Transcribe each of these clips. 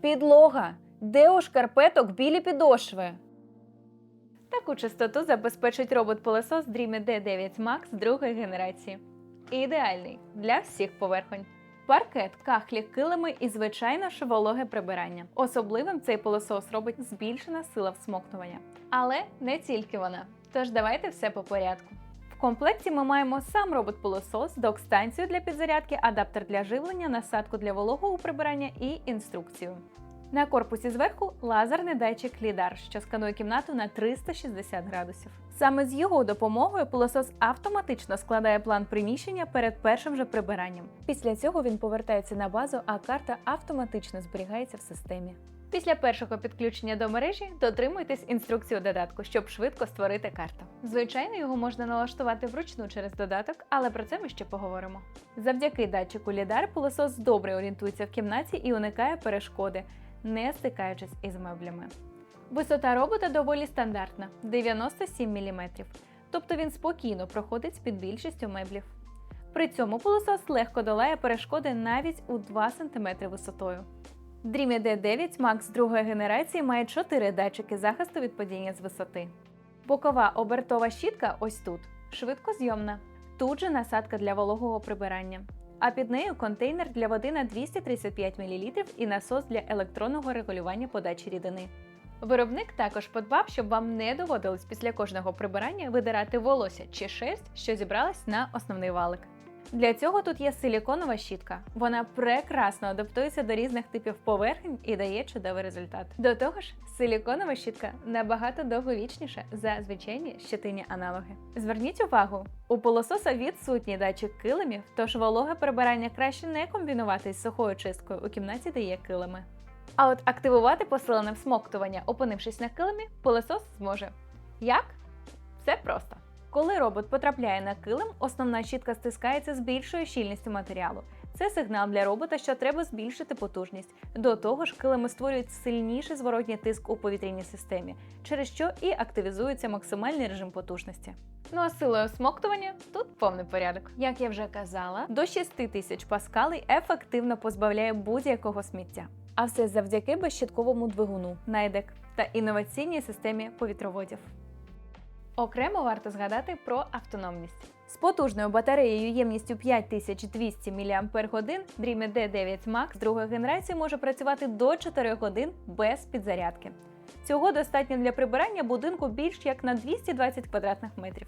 Підлога. Де у шкарпеток білі підошви? Таку чистоту забезпечить робот-пилосос Dreamy D9 Max другої генерації. Ідеальний для всіх поверхонь. Паркет, кахлі, килими і звичайно ж вологе прибирання. Особливим цей пилосос робить збільшена сила всмоктування. Але не тільки вона. Тож давайте все по порядку. В комплекті ми маємо сам робот-пилосос, док-станцію для підзарядки, адаптер для живлення, насадку для вологого прибирання і інструкцію. На корпусі зверху лазерний датчик лідар, що сканує кімнату на 360 градусів. Саме з його допомогою пилосос автоматично складає план приміщення перед першим же прибиранням. Після цього він повертається на базу, а карта автоматично зберігається в системі. Після першого підключення до мережі дотримуйтесь інструкції у додатку, щоб швидко створити карту. Звичайно, його можна налаштувати вручну через додаток, але про це ми ще поговоримо. Завдяки датчику лідар пилосос добре орієнтується в кімнаті і уникає перешкоди, не стикаючись із меблями. Висота робота доволі стандартна 97 мм, тобто він спокійно проходить під більшістю меблів. При цьому пилосос легко долає перешкоди навіть у 2 см висотою. Dreamy D9 Max другої генерації має 4 датчики захисту від падіння з висоти. Бокова обертова щітка ось тут, швидкозйомна. Тут же насадка для вологого прибирання. А під нею контейнер для води на 235 мл і насос для електронного регулювання подачі рідини. Виробник також подбав, щоб вам не доводилось після кожного прибирання видирати волосся чи шерсть, що зібралась на основний валик. Для цього тут є силіконова щітка. Вона прекрасно адаптується до різних типів поверхень і дає чудовий результат. До того ж, силіконова щітка набагато довговічніша за звичайні щетині аналоги. Зверніть увагу, у пилососа відсутній датчик килимів, тож вологе прибирання краще не комбінувати з сухою чисткою у кімнаті, де є килими. А от активувати посилене всмоктування, опинившись на килимі, пилосос зможе. Як? Все просто. Коли робот потрапляє на килим, основна щітка стискається з більшою щільністю матеріалу. Це сигнал для робота, що треба збільшити потужність. До того ж, килими створюють сильніший зворотній тиск у повітряній системі, через що і активізується максимальний режим потужності. Ну а силою смоктування тут повний порядок. Як я вже казала, до 6000 паскалей ефективно позбавляє будь-якого сміття. А все завдяки безщітковому двигуну Найдек та інноваційній системі повітроводів. Окремо варто згадати про автономність. З потужною батареєю ємністю 5200 мАч Dreamy D9 Max другої генерації може працювати до 4 годин без підзарядки. Цього достатньо для прибирання будинку більш як на 220 квадратних метрів.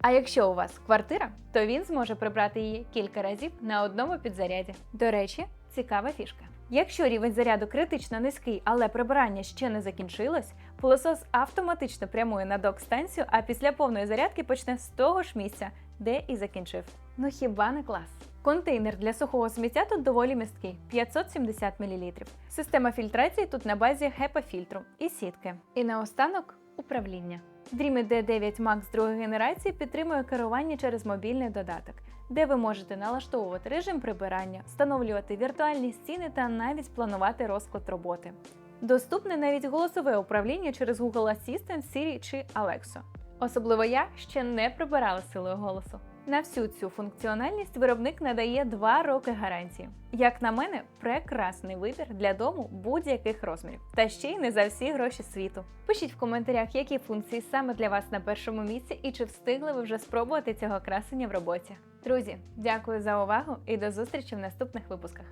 А якщо у вас квартира, то він зможе прибрати її кілька разів на одному підзаряді. До речі, цікава фішка. Якщо рівень заряду критично низький, але прибирання ще не закінчилось, пилосос автоматично прямує на док-станцію, а після повної зарядки почне з того ж місця, де і закінчив. Ну хіба не клас? Контейнер для сухого сміття тут доволі місткий 570 мл. Система фільтрації тут на базі HEPA-фільтру і сітки. І наостанок управління. Dreamy D9 Max другої генерації підтримує керування через мобільний додаток, де ви можете налаштовувати режим прибирання, встановлювати віртуальні стіни та навіть планувати розклад роботи. Доступне навіть голосове управління через Google Assistant, Siri чи Alexa. Особливо я ще не прибирала силою голосу. На всю цю функціональність виробник надає 2 роки гарантії. Як на мене, прекрасний вибір для дому будь-яких розмірів, та ще й не за всі гроші світу. Пишіть в коментарях, які функції саме для вас на першому місці і чи встигли ви вже спробувати цього красення в роботі. Друзі, дякую за увагу і до зустрічі в наступних випусках.